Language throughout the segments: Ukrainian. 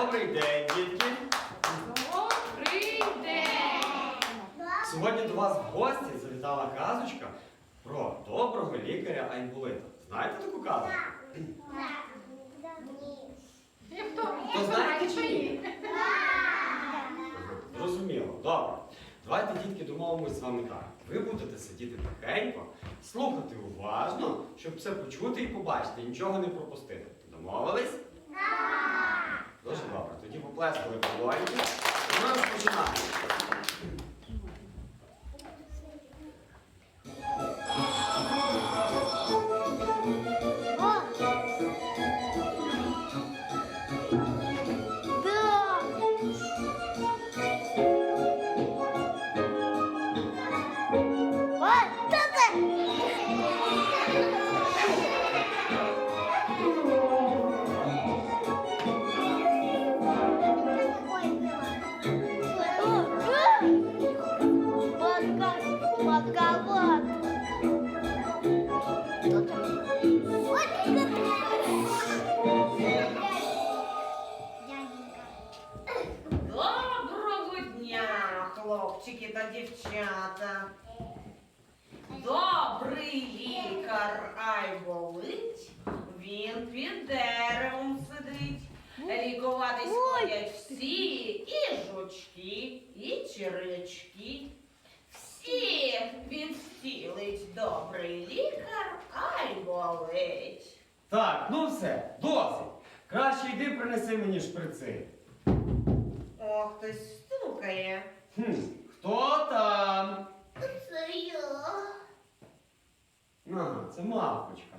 Добрий день, дітки! Добрий день! Сьогодні до вас в гості завітала казочка про доброго лікаря Айболита. Знаєте таку казочку? І хто? То знаєте чи ні? Зрозуміло, добре. Давайте, дітки, домовимось з вами так. Ви будете сидіти тихенько, слухати уважно, щоб все почути і побачити, і нічого не пропустити. Домовились? Так! Дуже добре. Тоді поплескали долоньки. І ми розпочинаємо. І і червячки. Всіх він стілить добрий лікар Айболить. Так, ну все, досить. Краще йди принеси мені шприци. Ох, хтось стукає. Хм, хто там? Це я. Ага, це мавпочка.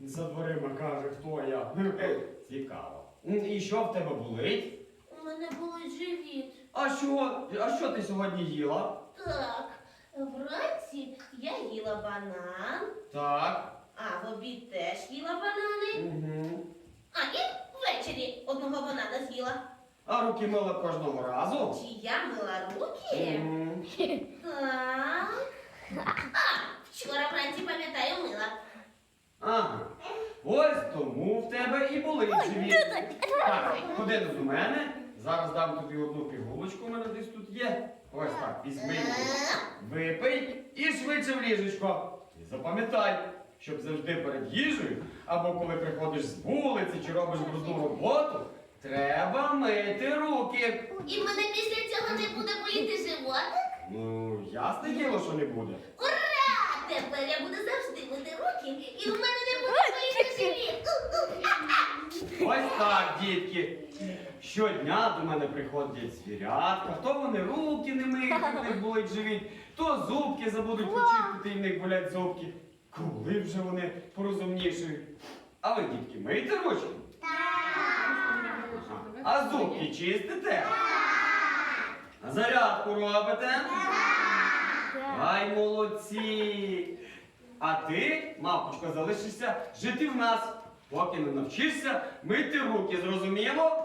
За дверима каже, хто я. Цікаво. І що в тебе болить? У мене болить живіт. А що? А що ти сьогодні їла? Так, вранці я їла банан, Так. а в обід теж їла банани. Угу. А і ввечері одного банана з'їла. А руки мила кожного разу? Чи я мила руки? Мгм. Так. А, вчора вранці пам'ятаю мила. Ага. Ось тому в тебе і болить живіт. Так, ходи до мене. Зараз дам тобі одну пігулочку, у мене десь тут є. Ось так, візьми. Випий і швидше в ліжечко. І запам'ятай, щоб завжди перед їжею, або коли приходиш з вулиці чи робиш брудну роботу, треба мити руки. І в мене після цього не буде боліти животик? Ну, ясне діло, що не буде. Ура! Тепер я буду завжди мити руки, і в мене не буде боліти живіт. Ось так, дітки. Щодня до мене приходять звірятка, то вони руки не миють, в них болить живіт, то зубки забудуть почистити, і в них болять зубки. Коли вже вони порозумнішають. А ви, дітки, миєте ручки? А зубки чистите? А зарядку робите? Ай, молодці! А ти, мавпочка, залишишся жити в нас, поки не навчишся мити руки, зрозуміло?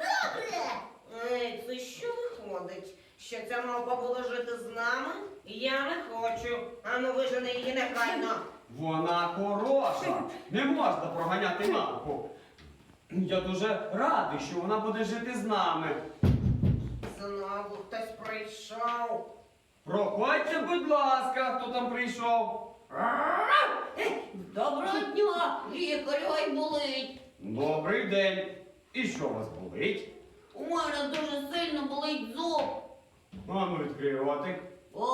Ей, це що виходить? Що ця мавпа буде жити з нами? Я не хочу. Ану вижени її негайно. Вона хороша. Не можна проганяти мавпу. Я дуже радий, що вона буде жити з нами. Знову хтось прийшов. Проходьте, будь ласка, хто там прийшов. Доброго дня, лікарю ай болить. Добрий день. І що у вас болить? У мене дуже сильно болить зуб. А ну відкрий ротик. О,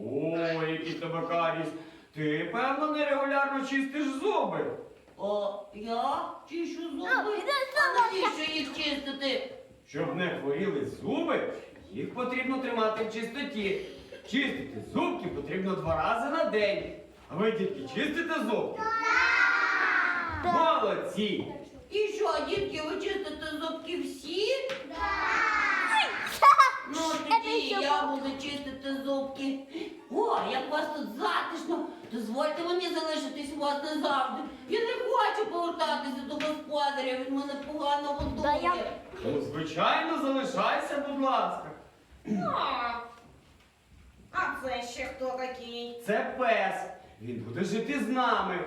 О, який тебе каріс. Ти, певно, нерегулярно чистиш зуби. О, я чищу зуби. А навіщо їх чистити? Щоб не хворіли зуби, їх потрібно тримати в чистоті. Чистити зубки потрібно два рази на день. А ви, дітки, чистите зубки? Молодці! І що, дітки, ви чистите зубки всі? Ну, тоді і я буду чистити зубки. О, як у вас тут затишно. Дозвольте мені залишитись у вас назавжди. Я не хочу повертатися до господаря, він мене погано годує. Ну, звичайно, залишайся, будь ласка. А, а це ще хто такий? Це пес. Він буде жити з нами.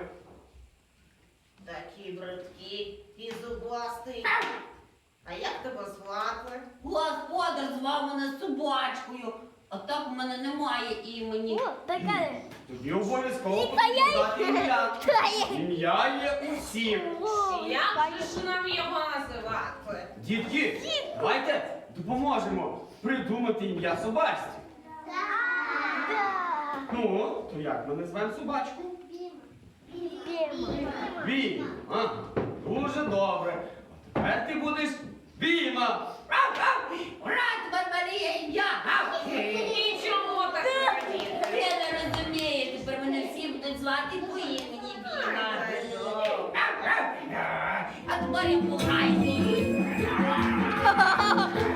Такий бридкий і зубастий. А як тебе звати? Господар звав мене собачкою, а так в мене немає імені. О, така. Тоді обов'язково потрібно дати ім'я. Ім'я є у всіх. Як же ж нам його називати? Дітки, давайте допоможемо придумати ім'я собачці. Да. Ну, то як ми назвемо собачку? Біма. Ага, дуже добре. А тепер ти будеш Біма. Ура, тепер є ім'я! Гав! Нічого так. Ви не розумієте, тепер мене всі будуть звати по імені Біма. А тепер я пограю.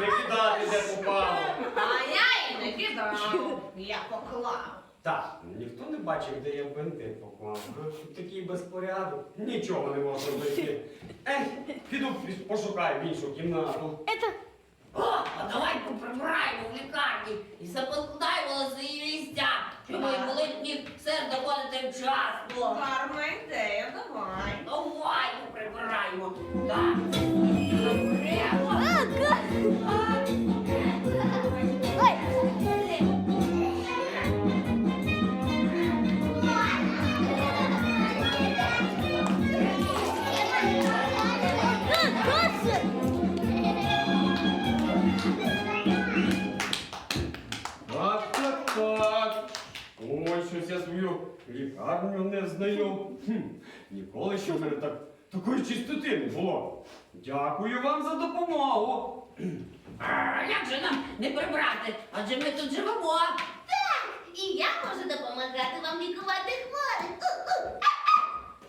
Не кидати, де попало. А я і не кидав. Я поклав. Так, ніхто не бачив, де я бенти поклав. Такий безпорядок. Нічого не можна знайти. Ей, піду пошукаю в іншу кімнату. Это О, а давай поприбираємо в лікарні і запокладаємо за її місця, щоб мої молитні все доходити вчасно. Гарна ідея, давай. Давай поприбираємо. Так. Прямо. Ніколи ще в мене так, такої чистоти не було. Дякую вам за допомогу. А як же нам не прибрати? Адже ми тут живемо. Так, І я можу допомагати вам лікувати хворих.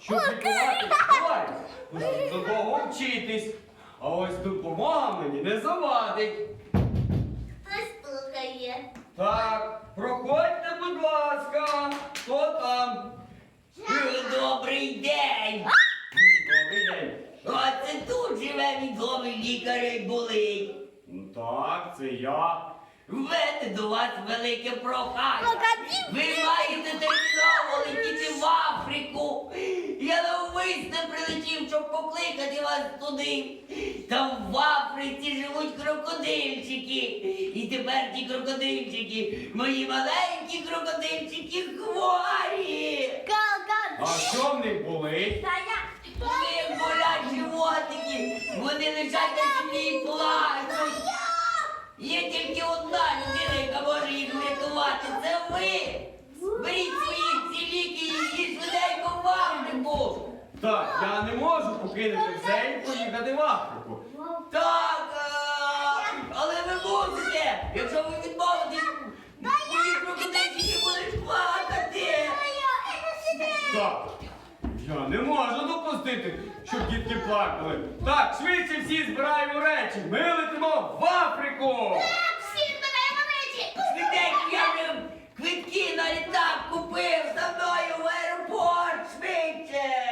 Щоб лікувати хворих, до того вчитись. А ось допомога мені не завадить. Хтось стукає. Так, проходьте, будь ласка. Хто там? Добрий день. Добрий день. Оце тут живе лікар болить. Ну так, це я. В до вас велике прохання. Ви маєте терміново летіти в Африку. Я навмисно прилетів, щоб покликати вас туди. Там в Африці живуть крокодильчики. І тепер ті крокодильчики, мої маленькі крокодильчики хворі. А що в них болить? Вони болять животики, вони лежать на землі і плачуть. Є тільки одна людина, яка може їх врятувати. Це ви. Беріть свої ці ліки і швиденько в Африку. Так, я не можу покинути все і поїхати в Африку. Допустити, щоб дітки плакали. Так, швидше всі збираємо речі. Ми летимо в Африку. Так, Всі збираємо речі. Швиденько, я вже квитки на літак купив за мною в аеропорт швидше.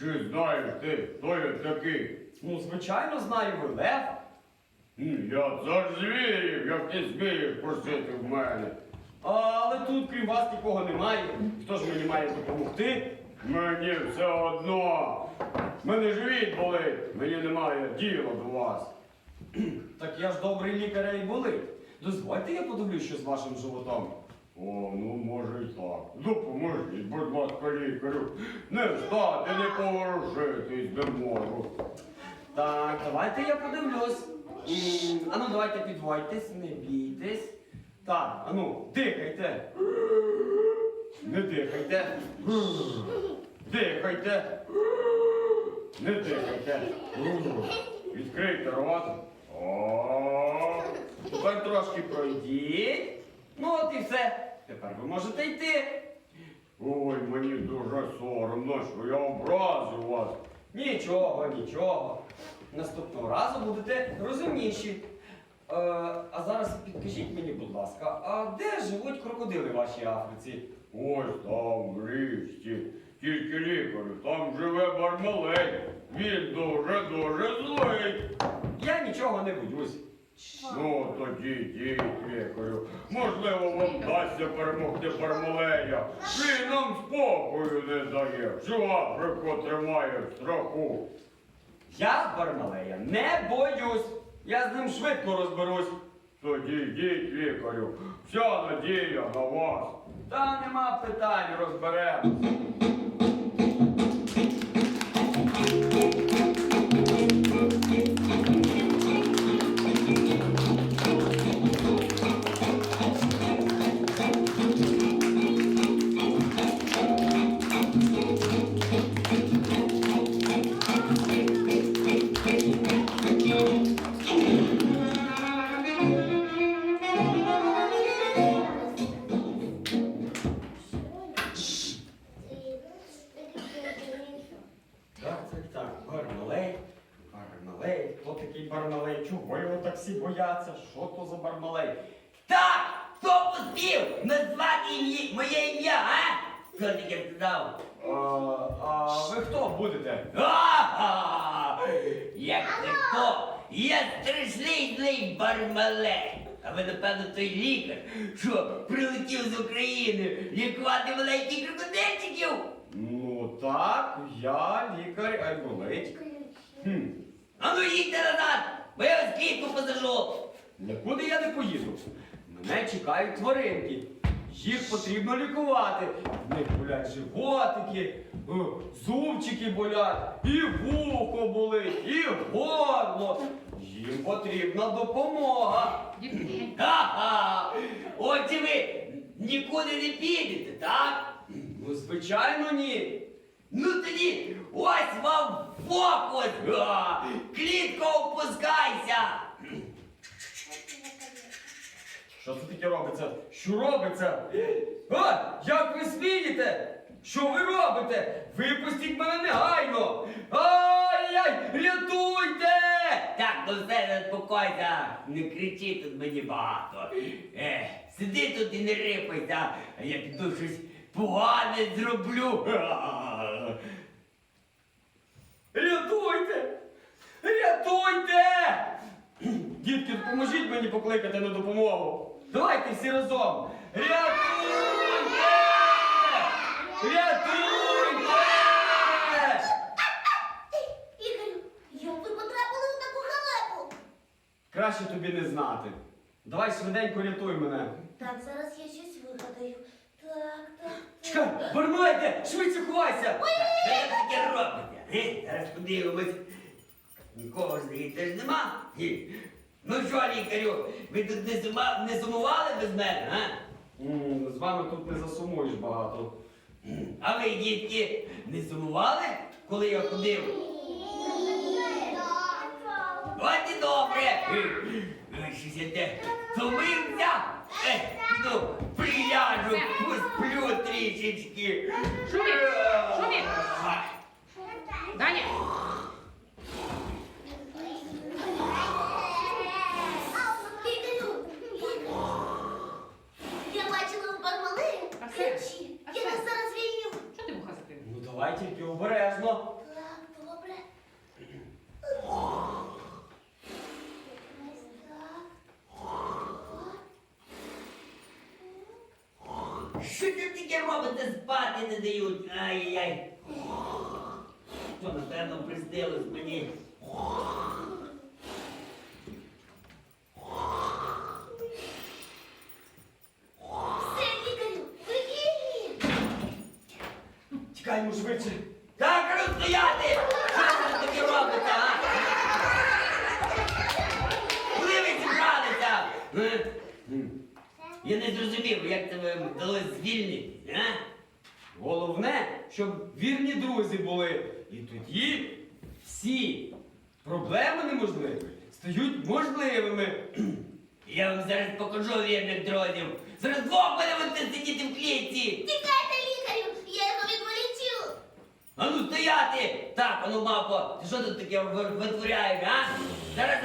Чи знаєш ти, хто я такий? Ну, звичайно, знаю ви лев. Я цар звірів, як ти змієш просити в мене. Але тут, крім вас, нікого немає. Хто ж мені має допомогти? Мені все одно. Мене живіт болить, мені немає діла до вас. Так я ж добрий лікар і болить. Дозвольте, я подивлюсь, що з вашим животом. О, ну може й так. Допоможіть, будь ласка, лікарю. Не встати, не поворушитись не можу. Так, давайте я подивлюсь. М, Ану, давайте підводьтесь, не бійтесь. Так, ану, дихайте. Не дихайте. Дихайте. Не дихайте. Відкрийте рот. О, Тепер трошки пройдіть. Ну от і все. Тепер ви можете йти. Ой, мені дуже соромно, що я образив вас. Нічого, нічого. Наступного разу будете розумніші. Е, а зараз підкажіть мені, будь ласка, а де живуть крокодили в вашій Африці? Ось там, в річці. Тільки лікарю, там живе бармалей. Він дуже-дуже злий. Я нічого не боюсь. Ну, тоді йдіть, лікарю. Можливо, вам вдасться перемогти Бармалея. Він нам спокою не дає. Всю Африку тримає в страху. Я Бармалея не боюсь. Я з ним швидко розберусь. Тоді йдіть, лікарю. Вся надія на вас. Та нема питань, розберемось. Чого його так всі бояться? Що то за Бармалей? Так, хто посмів назвати ім'я- моє ім'я, а? Хто таке сказав? А, а ви хто будете? Ага! Як це хто? Я страшний злий бармалей. А ви, напевно, той лікар, що прилетів з України лікувати маленьких крокодильчиків. Ну так, я лікар Айболить. Хм. А ну їдьте назад, бо я вас клітку посажу. Нікуди я не поїду. Мене чекають тваринки. Їх потрібно лікувати. В них болять животики, е, зубчики болять, і вухо болить, і горло. Їм потрібна допомога. Ха-ха! Отже ви нікуди не підете, так? Ну, звичайно, ні. Ну тоді ось вам фокус! Клітко опускайся! Що це таке робиться? Що робиться? А, як ви смієте? Що ви робите? Випустіть мене негайно! Ай-яй! Рятуйте! Так, ну все, заспокойся, не кричи тут мені багато. Е, сиди тут і не рипайся, а я піду щось погане зроблю. Рятуйте! Рятуйте! Дітки, допоможіть мені покликати на допомогу. Давайте всі разом. Рятуйте! Рятуйте! Ігорю, як ви потрапили в таку халепу? Краще тобі не знати. Давай швиденько рятуй мене. Так, зараз я щось вигадаю. Чекай, Бармалейте, швидше ховайся! Що ви таке робите? Зараз подивимось. Нікого ж нема. Е, Ну що, лікарю, ви тут не, сума- не сумували без мене, а? М, З вами тут не засумуєш багато. А ви, дітки, не сумували, коли я ходив? От і добре. Щось я те втомився. Е, ну, приляжу, посплю трішечки. Шумик, Шумик. А, Даня. Ігорю, я бачила у Бармалею А це? ключі. А Я це? нас зараз звільню. Що ти вуха закрив? Ну давай тільки обережно. Так, добре. Що це таке робите? Спати не дають. Ай-яй. Що, напевно, приснилось мені. Все, лікарю, ви вільні. Тікаємо швидше. Так, розстояти! Що це таке робите, а? Куди ви зібралися? Е? Я не зрозумів, як це ви вдалося звільнитись, а? Головне, щоб вірні друзі були. І тоді всі проблеми неможливі стають можливими. Я вам зараз покажу вірних друзів. Зараз двох будемо сидіти в клітці. Тікайте, лікарю, я його відволічу. А ну стояти! Так, ну ти що тут таке ви- витворяєш, а? Зараз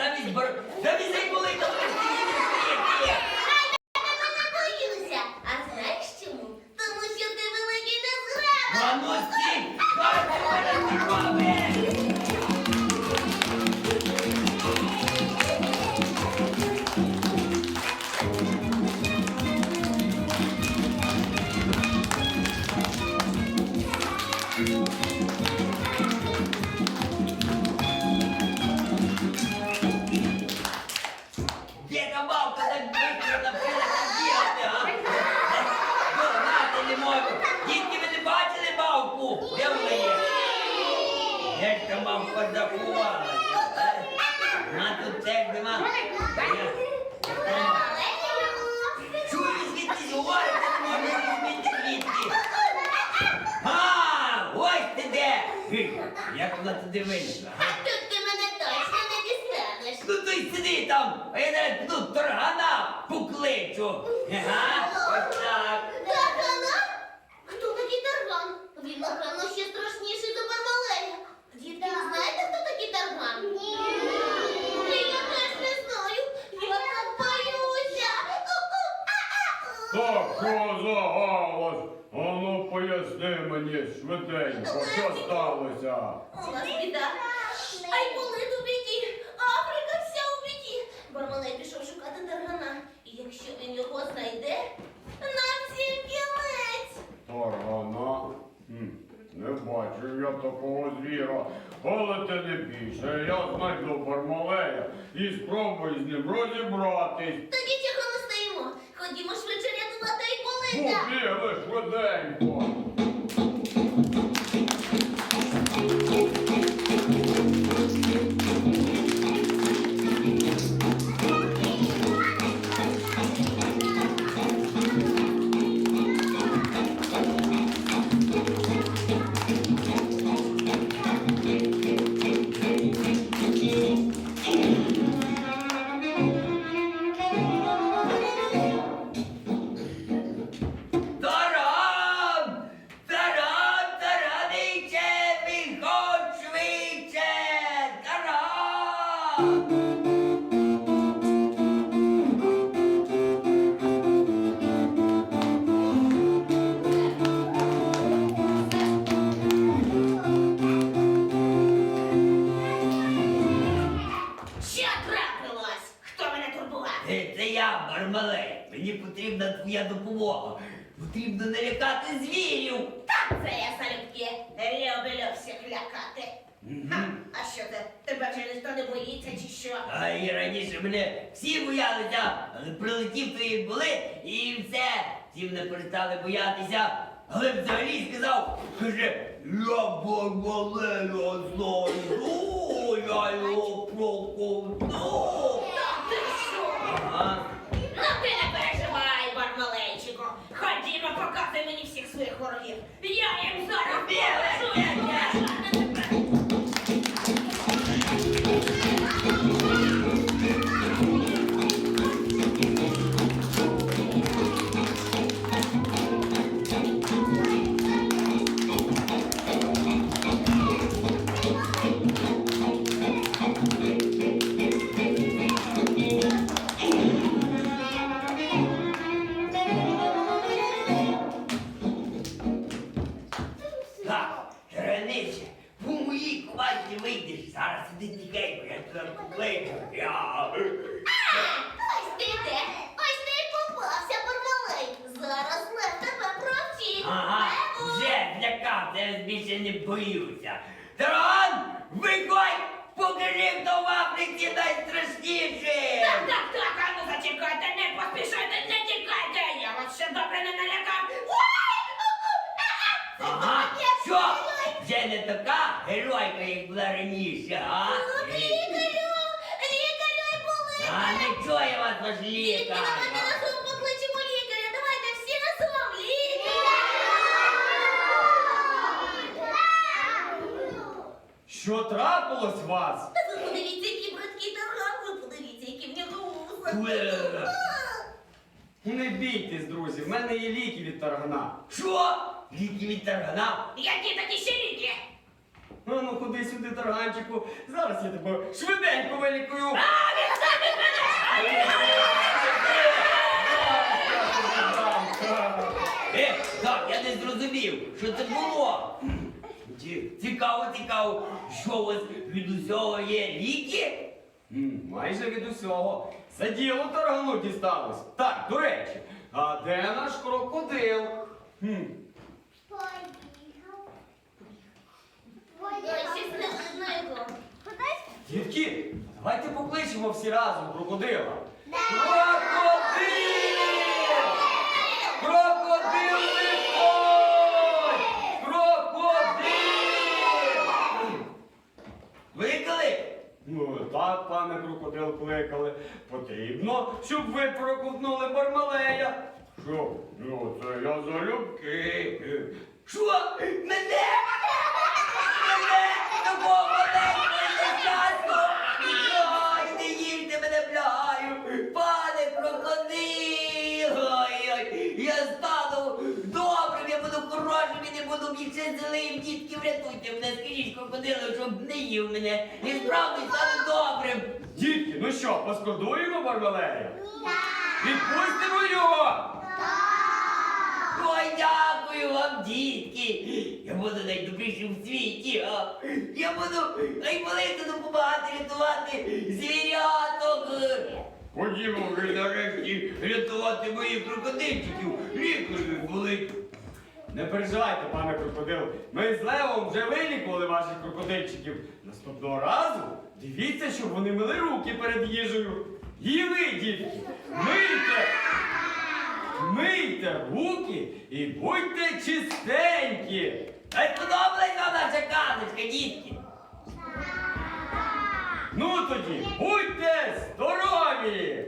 Теж нема. Чую, звідти говорите, не розуміти звідки. А, ось ти де. Як вона туди вийшла? А тут ти мене точно не дістанеш. Ну то й сиди там, а я зараз тут торгана покличу. Ага, ось так. Таргана? Хто такий Тарган? Він, напевно, ще страшніший за Бармалея. Дітки, ви знаєте, хто такий Тарган? Ні. Ні, я теж не знаю. Я так боюся. У-у, а-а. Так, що за галас? Ану поясни мені швиденько, що сталося? У нас біда. Ай, болить у біді. Африка вся у біді. Бармалей пішов шукати Таргана. І якщо він його знайде, нам всім кінець. Таргана? Хм, не бачив я такого звіра. Але ти не бійся, я знайду Бармалея і спробую з ним розібратись. Тоді чого ми стоїмо? Ходімо швидше рятувати Айполита. Побігли швиденько. Це? Тебе вже ніхто не боїться чи що? А і раніше мене всі боялися, але прилетів твої були і все. Всі мене перестали боятися. Але взагалі сказав, каже, я Бармалея знайду, я його проковтну. Та ти що? Ага. Ну ти не переживай, Бармалейчику. Ходімо, показуй мені всіх своїх ворогів. Я їм зараз покажу. Що трапилось вас? Та ви подивіться, який бридкий тарган, ви подивіться, які в нього Е. Не бійтесь, друзі, в мене є ліки від таргана. Що? Ліки від таргана? Які такі ще ліки? Ну, ну ходи сюди, тарганчику. Зараз я тебе швиденько вилікую. Е, так, я не зрозумів, що це було. Ці- Цікаво, цікаво, що у вас від усього є ліки? М, Майже від усього. За діло таргану дісталось. Так, до речі, а де наш крокодил? Хм. Дітки, давайте покличемо всі разом крокодила. Крокодил! Крокодил так, крокодил кликали. Потрібно, щоб ви проковтнули бармалея. Що? Ну, це я залюбки. Що? Мене? Мене? Такого маленького нещасного? Ой, не їжте мене, благаю! Пане крокодил! Стану добрим, я буду не буду більше злим. Дітки, врятуйте мене, скажіть крокодилу, щоб не їв мене. І справді стану добрим. Дітки, ну що, поскордуємо бармалея? Відпустимо його! Ой, дякую вам, дітки! Я буду найдобрішим в світі. А? Я буду наймолити допомагати рятувати звіряток. Ходімо вже нарешті Рятувати моїх крокодильчиків. Лікарю болить. Не переживайте, пане крокодил. Ми з Левом вже вилікували ваших крокодильчиків. Наступного разу дивіться, щоб вони мили руки перед їжею. І ви, дітки, мийте! Мийте руки і будьте чистенькі. Ай, сподобалась вам наша казочка, дітки. Ну тоді, будьте здорові!